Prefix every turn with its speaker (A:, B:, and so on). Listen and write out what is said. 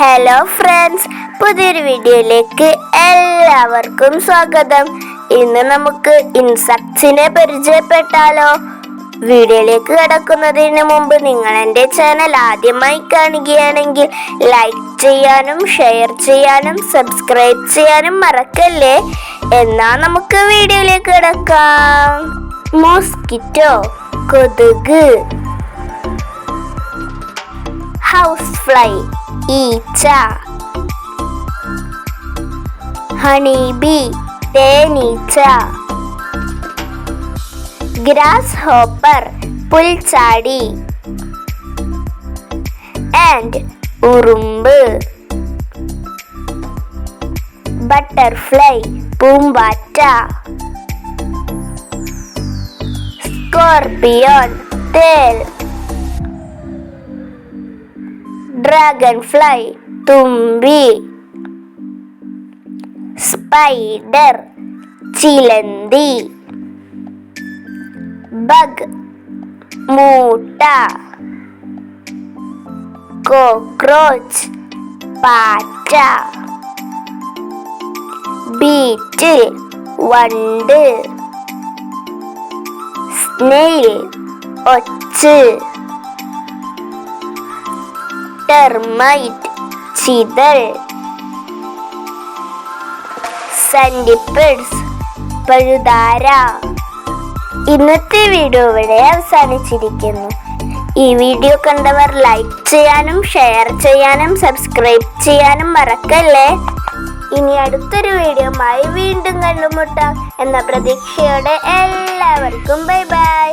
A: hello friends പുതിയൊരു വീഡിയോയിലേക്ക് എല്ലാവർക്കും സ്വാഗതം ഇന്ന് നമുക്ക് ഇൻസെക്ട്സിനെ പരിചയപ്പെട്ടാലോ വീഡിയോയിലേക്ക് കിടക്കുന്നതിന് മുമ്പ് നിങ്ങൾ എൻ്റെ ചാനൽ ആദ്യമായി കാണുകയാണെങ്കിൽ ലൈക്ക് ചെയ്യാനും ഷെയർ ചെയ്യാനും സബ്സ്ക്രൈബ് ചെയ്യാനും മറക്കല്ലേ എന്നാൽ നമുക്ക് വീഡിയോയിലേക്ക് കിടക്കാം മോസ്കിറ്റോ കൊതുക് ഹൗസ് ഫ്ലൈ ईचा honey bee തേനീച്ച ഗ്രാസ് ഹോപ്പർ പുൽച്ചാടി ആൻഡ് ഉറുമ്പ് ബട്ടർഫ്ലൈ പൂമ്പാറ്റ സ്കോർപിയോൺ തേൽ ഡ്രാഗൺ ഫ്ലൈ തുമ്പി സ്പൈഡർ ചിലന്തി ബഗ് മൂട്ട കോക്രോച്ച് പാറ്റ ബീറ്റിൽ വണ്ട് സ്നെയിൽ ഒച്ച് ടെർമൈറ്റ് ചിതൽ സെൻറ്റിപ്പിഡ്സ് പഴുതാര ഇന്നത്തെ വീഡിയോ ഇവിടെ അവസാനിച്ചിരിക്കുന്നു ഈ വീഡിയോ കണ്ടവർ ലൈക്ക് ചെയ്യാനും ഷെയർ ചെയ്യാനും സബ്സ്ക്രൈബ് ചെയ്യാനും മറക്കല്ലേ ഇനി അടുത്തൊരു വീഡിയോമായി വീണ്ടും കണ്ടുമുട്ടാം എന്ന പ്രതീക്ഷയോടെ എല്ലാവർക്കും ബൈ ബൈ